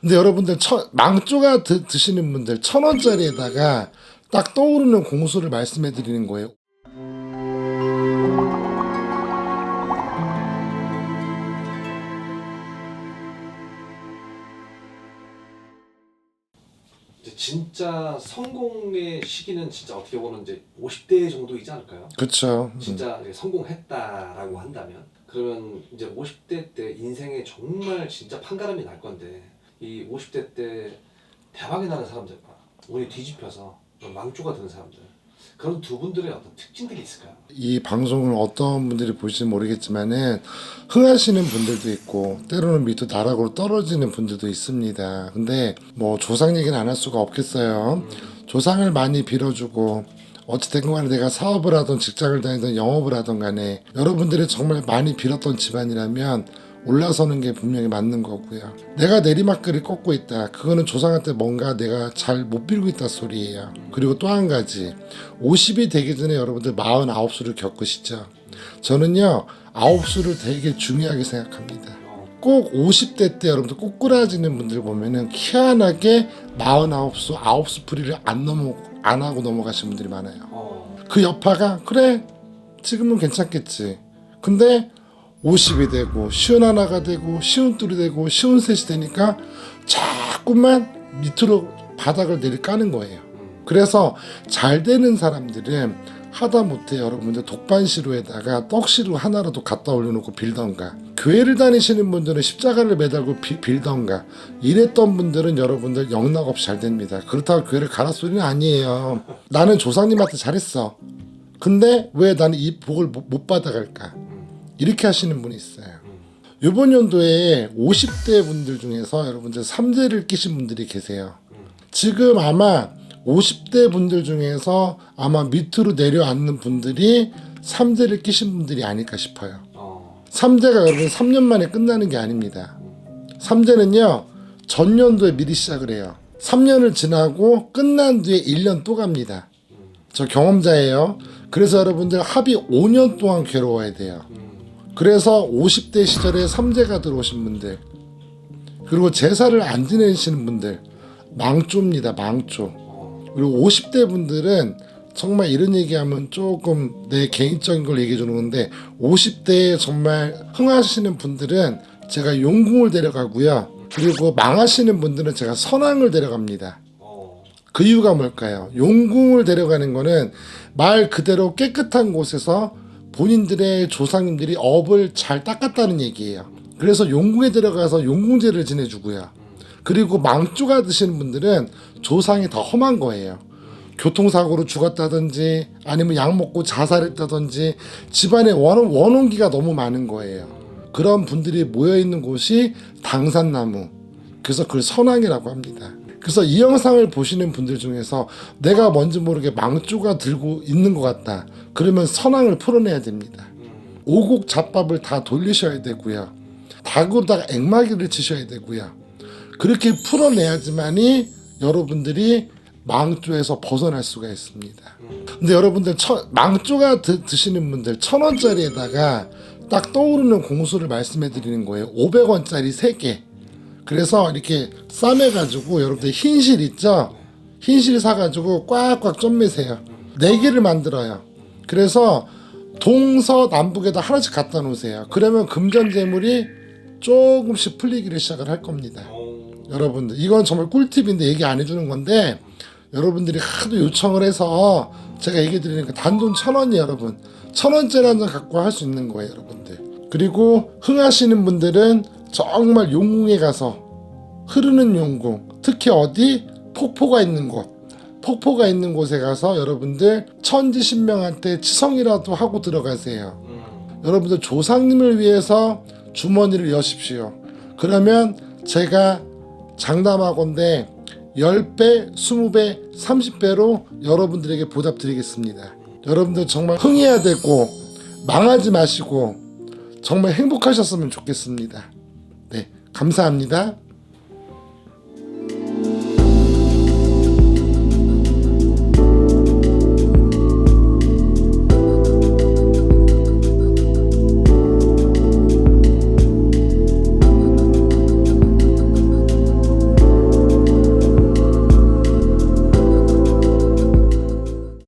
근데 여러분들 천, 망조가 드, 드시는 분들 천 원짜리에다가 딱 떠오르는 공수를 말씀해 드리는 거예요. 진짜 성공의 시기는 진짜 어떻게 보면 이제 50대 정도이지 않을까요? 그렇죠. 진짜 성공했다라고 한다면 그러면 이제 50대 때 인생에 정말 진짜 판가름이 날 건데 이 50대 때 대박이 나는 사람들과 운이 뒤집혀서 망조가 되는 사람들 그런 두 분들의 어떤 특징들이 있을까요? 이 방송을 어떤 분들이 보실지 모르겠지만은 흥하시는 분들도 있고 때로는 밑으로 나락으로 떨어지는 분들도 있습니다. 근데 뭐 조상 얘기는 안 할 수가 없겠어요. 조상을 많이 빌어주고 어찌됐건 간에 내가 사업을 하던 직장을 다니던 영업을 하던 간에 여러분들이 정말 많이 빌었던 집안이라면 올라서는 게 분명히 맞는 거고요. 내가 내리막길을 꺾고 있다. 그거는 조상한테 뭔가 내가 잘 못 빌고 있다 소리예요. 그리고 또 한 가지. 50이 되기 전에 여러분들 49수를 겪으시죠. 저는요. 9수를 되게 중요하게 생각합니다. 꼭 50대 때 여러분들 꼬꾸라지는 분들 보면은 희한하게 49수, 9수 풀이를 안 넘어 안 하고 넘어가신 분들이 많아요. 어, 그 여파가 그래 지금은 괜찮겠지. 근데 50이 되고 쉬운 하나가 되고 쉬운 둘이 되고 쉬운 셋이 되니까 자꾸만 밑으로 바닥을 내리 까는 거예요. 그래서 잘 되는 사람들은 하다 못해 여러분들 독반시루에다가 떡시루 하나라도 갖다 올려놓고 빌던가 교회를 다니시는 분들은 십자가를 매달고 비- 빌던가 이랬던 분들은 여러분들 영락 없이 잘 됩니다. 그렇다고 교회를 가라 소리는 아니에요. 나는 조상님한테 잘했어. 근데 왜 나는 이 복을 못, 못 받아갈까? 이렇게 하시는 분이 있어요. 이번 연도에 50대 분들 중에서 여러분들 3대를 끼신 분들이 계세요. 지금 아마 50대 분들 중에서 아마 밑으로 내려앉는 분들이 3대를 끼신 분들이 아닐까 싶어요. 어, 3대가 여러분 3년 만에 끝나는 게 아닙니다. 3대는요, 전년도에 미리 시작을 해요. 3년을 지나고 끝난 뒤에 1년 또 갑니다. 저 경험자예요. 그래서 여러분들 합이 5년 동안 괴로워야 돼요. 그래서 50대 시절에 3대가 들어오신 분들, 그리고 제사를 안 지내시는 분들, 망조입니다, 망조. 어, 그리고 50대 분들은 정말 이런 얘기하면 조금 내 개인적인 걸 얘기해 주는 건데 50대에 정말 흥하시는 분들은 제가 용궁을 데려가고요. 그리고 망하시는 분들은 제가 선왕을 데려갑니다. 어, 그 이유가 뭘까요? 용궁을 데려가는 거는 말 그대로 깨끗한 곳에서 본인들의 조상님들이 업을 잘 닦았다는 얘기예요. 그래서 용궁에 들어가서 용궁제를 지내주고요. 그리고 망조가 드시는 분들은 조상이 더 험한 거예요. 교통사고로 죽었다든지 아니면 약 먹고 자살했다든지 집안에 원, 원혼기가 너무 많은 거예요. 그런 분들이 모여 있는 곳이 당산나무. 그래서 그걸 선왕이라고 합니다. 그래서 이 영상을 보시는 분들 중에서 내가 뭔지 모르게 망조가 들고 있는 것 같다. 그러면 선왕을 풀어내야 됩니다. 오곡 잡밥을 다 돌리셔야 되고요. 닭으로다가 액마기를 치셔야 되고요. 그렇게 풀어내야지만이 여러분들이 망조에서 벗어날 수가 있습니다. 근데 여러분들 천, 망조가 드, 드시는 분들 천 원짜리에다가 딱 떠오르는 공수를 말씀해 드리는 거예요. 500원짜리 3개. 그래서 이렇게 싸매가지고 여러분들 흰실 있죠? 흰실 사가지고 꽉꽉 좀 매세요. 네 개를 만들어요. 그래서 동서 남북에다 하나씩 갖다 놓으세요. 그러면 금전재물이 조금씩 풀리기를 시작을 할 겁니다. 어, 여러분들 이건 정말 꿀팁인데 얘기 안 해주는 건데 여러분들이 하도 요청을 해서 제가 얘기 드리니까 단돈 천 원이 여러분 천 원짜리 한 장 갖고 할 수 있는 거예요 여러분들 그리고 흥하시는 분들은 정말 용궁에 가서 흐르는 용궁 특히 어디 폭포가 있는 곳 폭포가 있는 곳에 가서 여러분들 천지 신명한테 치성이라도 하고 들어가세요 음, 여러분들 조상님을 위해서 주머니를 여십시오. 그러면 제가 장담하건대 10배, 20배, 30배로 여러분들에게 보답드리겠습니다. 여러분들 정말 흥해야 되고 망하지 마시고 정말 행복하셨으면 좋겠습니다. 네, 감사합니다.